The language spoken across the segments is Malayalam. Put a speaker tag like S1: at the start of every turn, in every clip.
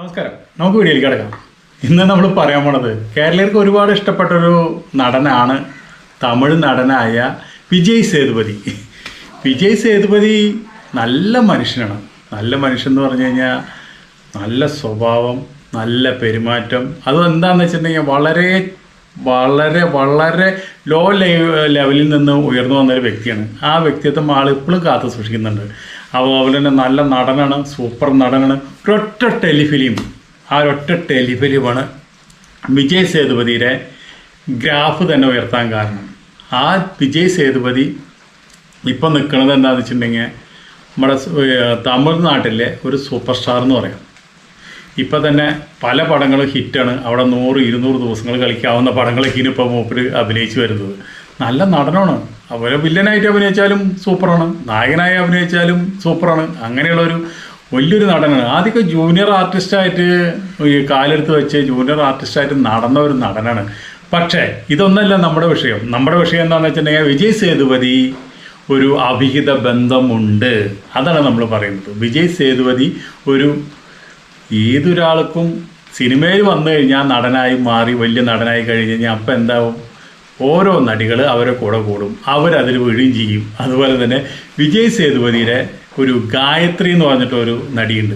S1: നമസ്കാരം. നമുക്ക് വീഡിയോയിൽ കിടക്കാം. ഇന്ന് നമ്മൾ പറയാൻ പോണത് കേരളീയർക്ക് ഒരുപാട് ഇഷ്ടപ്പെട്ട ഒരു നടനാണ് തമിഴ് നടനായ വിജയ് സേതുപതി. വിജയ് സേതുപതി നല്ല മനുഷ്യനാണ്. നല്ല മനുഷ്യൻ എന്ന് പറഞ്ഞു കഴിഞ്ഞാൽ നല്ല സ്വഭാവം നല്ല പെരുമാറ്റം. അത് എന്താണെന്ന് വെച്ചിട്ടുണ്ടെങ്കിൽ വളരെ വളരെ വളരെ ലോ ലെവലിൽ നിന്ന് ഉയർന്നു വന്ന ഒരു വ്യക്തിയാണ്. ആ വ്യക്തിത്വം ആൾ ഇപ്പോഴും കാത്തു സൂക്ഷിക്കുന്നുണ്ട്. അതുപോലെ തന്നെ നല്ല നടനാണ് സൂപ്പർ നടനാണ്. ഒരൊറ്റ ടെലിഫിലിം ആ ഒരൊറ്റ ടെലിഫിലിമാണ് വിജയ് സേതുപതിയുടെ ഗ്രാഫ് തന്നെ ഉയർത്താൻ കാരണം. ആ വിജയ് സേതുപതി ഇപ്പം നിൽക്കുന്നത് എന്താണെന്ന് വെച്ചിട്ടുണ്ടെങ്കിൽ നമ്മുടെ തമിഴ്നാട്ടിലെ ഒരു സൂപ്പർ സ്റ്റാർ എന്ന് പറയാം. ഇപ്പം തന്നെ പല പടങ്ങളും ഹിറ്റാണ്. അവിടെ നൂറ് ഇരുന്നൂറ് ദിവസങ്ങൾ കളിക്കാവുന്ന പടങ്ങളൊക്കെയാണ് ഇപ്പോൾ മൂപ്പര് അഭിനയിച്ചു വരുന്നത്. നല്ല നടനാണ്. അവരെ വില്ലനായിട്ട് അഭിനയിച്ചാലും സൂപ്പറാണ്. നായകനായി അഭിനയിച്ചാലും സൂപ്പറാണ്. അങ്ങനെയുള്ള ഒരു വലിയൊരു നടനാണ്. ആദ്യമൊക്കെ ജൂനിയർ ആർട്ടിസ്റ്റായിട്ട് ഈ കാലെടുത്ത് വെച്ച് ജൂനിയർ ആർട്ടിസ്റ്റായിട്ട് നടന്ന ഒരു നടനാണ്. പക്ഷേ ഇതൊന്നല്ല നമ്മുടെ വിഷയം. നമ്മുടെ വിഷയം എന്താണെന്ന് വെച്ചിട്ടുണ്ടെങ്കിൽ വിജയ് സേതുപതി ഒരു അഭിഹിത ബന്ധമുണ്ട്. അതാണ് നമ്മൾ പറയുന്നത്. വിജയ് സേതുപതി ഒരു ഏതൊരാൾക്കും സിനിമയിൽ വന്നു കഴിഞ്ഞാൽ നടനായി മാറി വലിയ നടനായി കഴിഞ്ഞ് കഴിഞ്ഞാൽ അപ്പം എന്താവും? ഓരോ നടികൾ അവരെ കൂടെ കൂടും. അവരതിൽ വീഴുകയും ചെയ്യും. അതുപോലെ തന്നെ വിജയ് സേതുപതിയുടെ ഒരു ഗായത്രി എന്ന് പറഞ്ഞിട്ടൊരു നടിയുണ്ട്.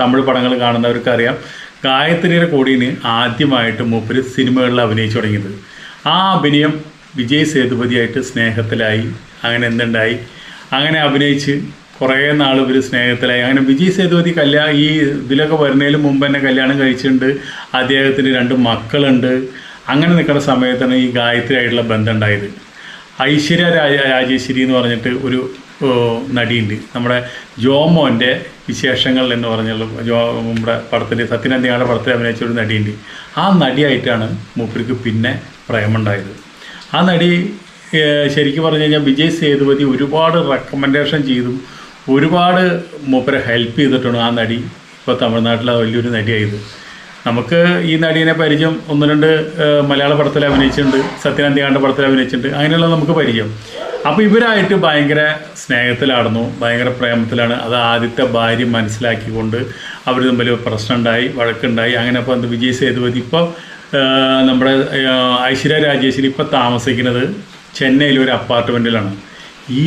S1: തമിഴ് പടങ്ങൾ കാണുന്നവർക്കറിയാം. ഗായത്രിയുടെ കൂടിയിന് ആദ്യമായിട്ട് മൂപ്പര് സിനിമകളിൽ അഭിനയിച്ചു തുടങ്ങിയത്. ആ അഭിനയം വിജയ് സേതുപതിയായിട്ട് സ്നേഹത്തിലായി അങ്ങനെ എന്തുണ്ടായി? അങ്ങനെ അഭിനയിച്ച് കുറേ നാൾ ഇവർ സ്നേഹത്തിലായി. അങ്ങനെ വിജയ് സേതുപതി കല്യാണം ഈ ഇതിലൊക്കെ വരുന്നതിന് മുമ്പ് തന്നെ കല്യാണം കഴിച്ചിട്ടുണ്ട്. അദ്ദേഹത്തിന് രണ്ട് മക്കളുണ്ട്. അങ്ങനെ നിൽക്കുന്ന സമയത്താണ് ഈ ഗായത്രി ആയിട്ടുള്ള ബന്ധം ഉണ്ടായത് ഐശ്വര്യ രാജ രാജേശ്വരി എന്ന് പറഞ്ഞിട്ട് ഒരു നടിയുണ്ട്. നമ്മുടെ ജോമോന്റെ വിശേഷങ്ങൾ എന്ന് പറഞ്ഞുള്ള ജോ നമ്മുടെ പടത്തിൽ സത്യനന്ദിയുടെ പടത്തിൽ അഭിനയിച്ച ഒരു നടിയുണ്ട്. ആ നടിയായിട്ടാണ് മൂപ്പർക്ക് പിന്നെ പ്രേമുണ്ടായത്. ആ നടി ശരിക്കും പറഞ്ഞു കഴിഞ്ഞാൽ വിജയ് സേതുപതി ഒരുപാട് റെക്കമെൻഡേഷൻ ചെയ്തു ഒരുപാട് മൂപ്പരെ ഹെൽപ്പ് ചെയ്തിട്ടുണ്ട് ആ നടി ഇപ്പോൾ തമിഴ്നാട്ടിലെ വലിയൊരു നടിയായത്. നമുക്ക് ഈ നടീനെ പരിചയം ഒന്ന് രണ്ട് മലയാള പടത്തിൽ അഭിനയിച്ചിട്ടുണ്ട് സത്യനന്ദികാണ്ട പടത്തിൽ അഭിനയിച്ചിട്ടുണ്ട് അങ്ങനെയുള്ള നമുക്ക് പരിചയം. അപ്പോൾ ഇവരായിട്ട് ഭയങ്കര സ്നേഹത്തിലാടുന്നു ഭയങ്കര പ്രേമത്തിലാണ്. അത് ആദ്യത്തെ ഭാര്യ മനസ്സിലാക്കിക്കൊണ്ട് അവർ തമ്മിൽ പ്രശ്നമുണ്ടായി വഴക്കുണ്ടായി. അങ്ങനെ അപ്പോൾ എന്ത് വിജയ് സേതുപതി ഇപ്പോൾ നമ്മുടെ ഐശ്വര്യ രാജേശ്വരി ഇപ്പോൾ താമസിക്കുന്നത് ചെന്നൈയിലെ ഒരു അപ്പാർട്ട്മെന്റിലാണ് ഈ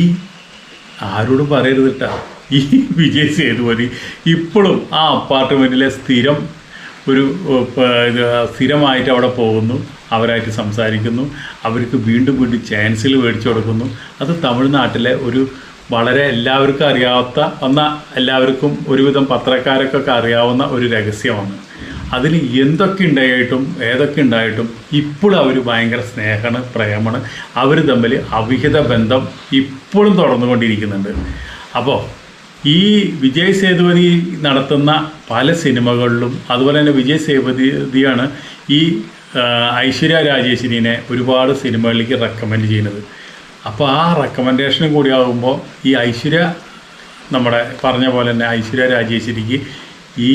S1: ആരോടും പറയരുത് കേട്ടാ ഈ വിജയ് സേതുപതി ഇപ്പോഴും ആ അപ്പാർട്ട്മെന്റിലെ സ്ഥിരം ഒരു സ്ഥിരമായിട്ട് അവിടെ പോകുന്നു. അവരായിട്ട് സംസാരിക്കുന്നു. അവർക്ക് വീണ്ടും വീണ്ടും ചാൻസിൽ മേടിച്ചു കൊടുക്കുന്നു. അത് തമിഴ്നാട്ടിലെ ഒരു വളരെ എല്ലാവർക്കും അറിയാത്ത എന്നാൽ എല്ലാവർക്കും ഒരുവിധം പത്രക്കാരൊക്കെ അറിയാവുന്ന ഒരു രഹസ്യമാണ്. അതിൽ എന്തൊക്കെ ഉണ്ടായിട്ടും ഏതൊക്കെ ഉണ്ടായിട്ടും ഇപ്പോഴും അവർ ഭയങ്കര സ്നേഹമാണ് പ്രേമാണ് അവർ തമ്മിൽ അവിഹിത ബന്ധം ഇപ്പോഴും തുടർന്നുകൊണ്ടിരിക്കുന്നുണ്ട്. അപ്പോൾ ഈ വിജയ് സേതുപതി നടത്തുന്ന പല സിനിമകളിലും അതുപോലെ തന്നെ വിജയ് സേതുപതിയാണ് ഈ ഐശ്വര്യ രാജേശ്വരിനെ ഒരുപാട് സിനിമകളിലേക്ക് റെക്കമെൻഡ് ചെയ്യുന്നത്. അപ്പോൾ ആ റെക്കമെൻഡേഷനും കൂടി ആകുമ്പോൾ ഈ ഐശ്വര്യ നമ്മുടെ പറഞ്ഞ പോലെ തന്നെ ഐശ്വര്യ രാജേശ്വരിക്ക് ഈ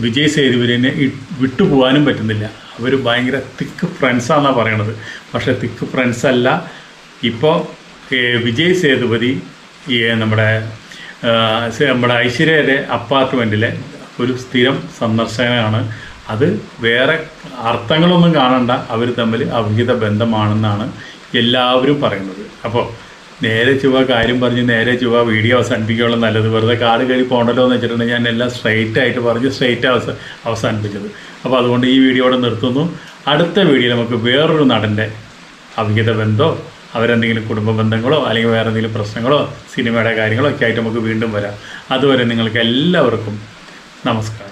S1: വിജയ് വിട്ടു വിട്ടുപോകാനും പറ്റുന്നില്ല. അവർ ഭയങ്കര തിക്ക് ഫ്രണ്ട്സാണെന്നാണ് പറയണത്. പക്ഷേ തിക്ക് ഫ്രണ്ട്സ് അല്ല ഇപ്പോൾ വിജയ് സേതുപതി നമ്മുടെ നമ്മുടെ ഐശ്വര്യയുടെ അപ്പാർട്ട്മെന്റിലെ ഒരു സ്ഥിരം സന്ദർശകനാണ്. അത് വേറെ അർത്ഥങ്ങളൊന്നും കാണണ്ട. അവർ തമ്മിൽ അവിഹിത ബന്ധമാണെന്നാണ് എല്ലാവരും പറയുന്നത്. അപ്പോൾ നേരെ ചുവ കാര്യം പറഞ്ഞ് നേരെ ചുവ വീഡിയോ അവസാനിപ്പിക്കുകയുള്ള നല്ലത്. വെറുതെ കാട് കയറി പോകണ്ടല്ലോ എന്ന് വെച്ചിട്ടുണ്ടെങ്കിൽ ഞാൻ എല്ലാം സ്ട്രൈറ്റ് ആയിട്ട് പറഞ്ഞ് സ്ട്രൈറ്റ് അവസ അവസാനിപ്പിച്ചത്. അപ്പോൾ അതുകൊണ്ട് ഈ വീഡിയോ ഇവിടെ നിർത്തുന്നു. അടുത്ത വീഡിയോ നമുക്ക് വേറൊരു നടന്റെ അവിഹിത ബന്ധമോ അവരെന്തെങ്കിലും കുടുംബ ബന്ധങ്ങളോ അല്ലെങ്കിൽ വേറെ എന്തെങ്കിലും പ്രശ്നങ്ങളോ സിനിമയുടെ കാര്യങ്ങളോ ഒക്കെ ആയിട്ട് നമുക്ക് വീണ്ടും വരാം. അതുവരെ നിങ്ങൾക്ക് എല്ലാവർക്കും നമസ്കാരം.